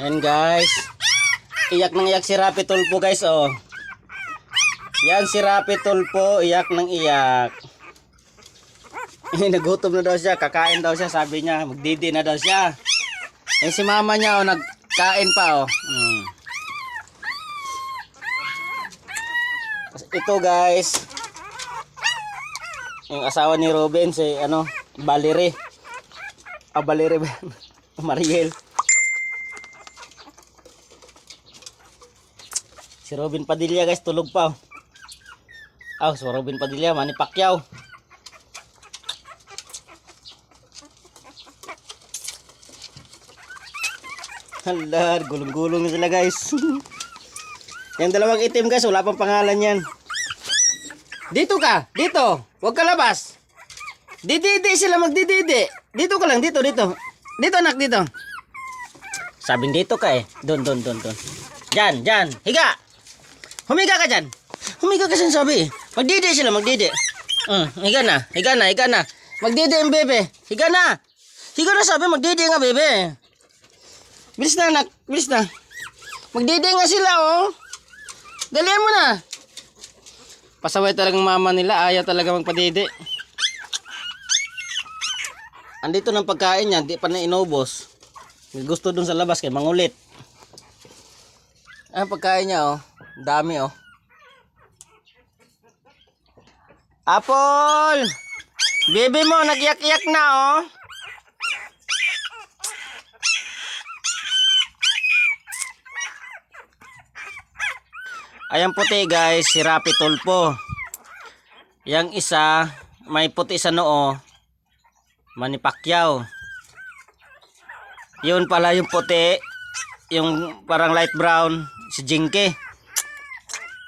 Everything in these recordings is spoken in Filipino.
Ayan guys. Iyak nang iyak si Rapi Tulpo guys oh. Yan si Rapi Tulpo, iyak nang iyak. Nagutom na daw siya, kakain daw siya, sabi niya, magdidi na daw siya. Eh si mama niya oh, nagkain pa oh. Mm. Tapos Ito guys, yung asawa ni Ruben si ano, Balire. Ah, yan? Mariel. Si Robin Padilla guys, tulog pa. oh. Si Robin Padilla, Manny Pacquiao. Hala, gulong-gulong sila guys. Yung dalawang itim guys, wala pang pangalan yan. Dito ka, dito. Huwag ka labas. Dididi sila magdididi. Dito ka lang, dito, dito. Dito anak, dito. Sabing dito ka eh. Doon, doon, doon, doon. Diyan, diyan. Higa. Humiga ka dyan. Humiga ka dyan sabi. Magdidi sila, magdidi. Mm, higa na, higa na, higa na. Magdidi ang bebe. Higa na. Higa na sabi, magdidi nga bebe. Bilis na anak, bilis na. Magdidi nga sila oh. Dalihan mo na. Pasaway talagang mama nila, ayaw talaga magpadidi. Andito ng pagkain niya, di pa na inubos. Gusto dun sa labas kay mangulit. Ang pagkain niya oh, dami oh. Apple! Baby mo, nagyak-yak na oh. Ayan puti guys, si Rapi Tulpo. Yang isa, may puti sa noo. Manny. Yun pala yung puti, yung parang light brown, si Jinky.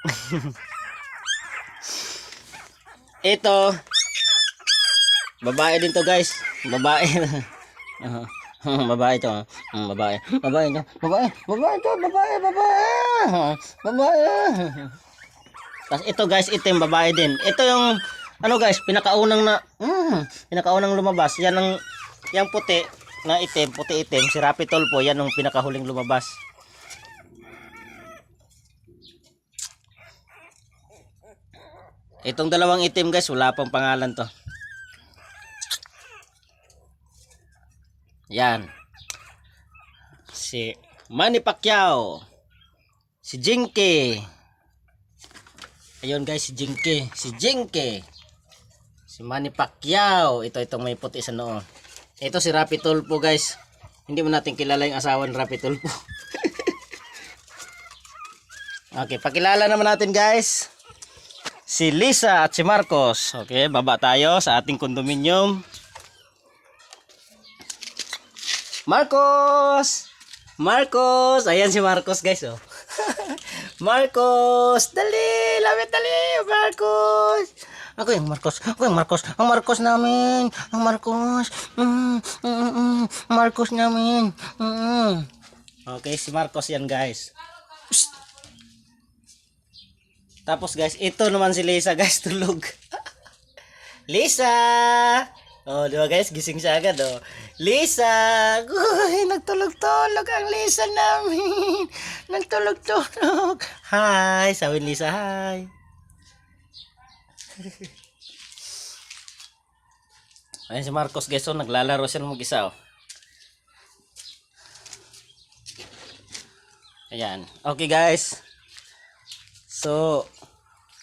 Ito, babae din to guys. Babae. Uh, babae to. Mm, babae. Babae to. Babae. Babae to. Babae. Babae. Babae. Tapos ito guys, ito yung babae din. Ito yung ano guys, pinakaunang na mm, pinakaunang lumabas. Yan ang yung puti na itim, puti itim, si Rapi Tolpo, yan ang pinakahuling lumabas. Itong dalawang itim guys, wala pang pangalan to. Yan. Si Manny Pacquiao. Si Jinky. Ayun guys, si Jinky. Si Jinky. Si Manny Pacquiao. Ito, itong may puti sa noo. Ito si Rapi Tulpo guys. Hindi mo natin kilala yung asawa ni Rapi Tulpo. okay, pakilala naman natin guys. Si Lisa at si Marcos. Okay, baba tayo sa ating kondominium. Marcos! Marcos! Ayan si Marcos guys oh. Marcos! Dali! Lapit dali! Marcos! Ako yung Marcos. Ako yung Marcos. Ang Marcos namin. Ang Marcos. Mm, mm, mm, Marcos namin. Mm. Okay, si Marcos yan guys. Tapos guys, ito naman si Lisa guys, tulog. Lisa! Oh, di ba guys? Gising siya agad, oh. Lisa! Uy, nagtulog-tulog ang Lisa namin. Nagtulog-tulog. Hi! Sabi Lisa, hi. Ayan si Marcos guys, oh, naglalaro siya ng mag-isa, oh. Ayan. Okay guys. So,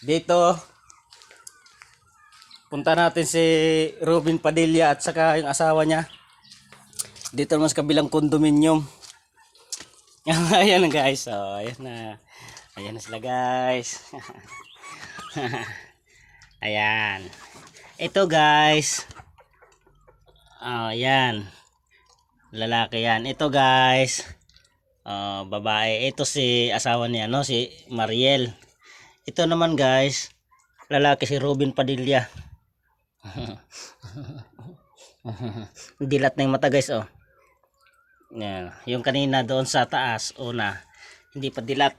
dito, punta natin si Robin Padilla at saka yung asawa niya. Dito naman sa kabilang kondominium. ayan guys. So, ayan na. Ayan na sila guys. ayan. Ito guys. Oh, ayan. Lalaki yan. Ito guys. Oh, babae. Ito si asawa niya, no? Si Mariel. Ito naman guys. Lalaki si Robin Padilla. Dilat na yung mata guys oh. Yan. Yung kanina doon sa taas, una, hindi pa dilat.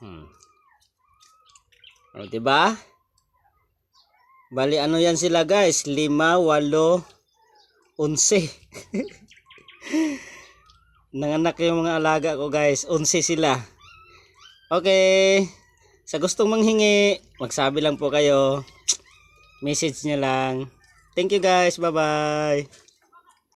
Hmm. O, diba? Bali, ano yan sila guys? Lima, walo, unse. Nanganak yung mga alaga ko guys. 11 sila. Okay. Sa gustong manghingi, magsabi lang po kayo. Message nyo lang. Thank you guys. Bye-bye.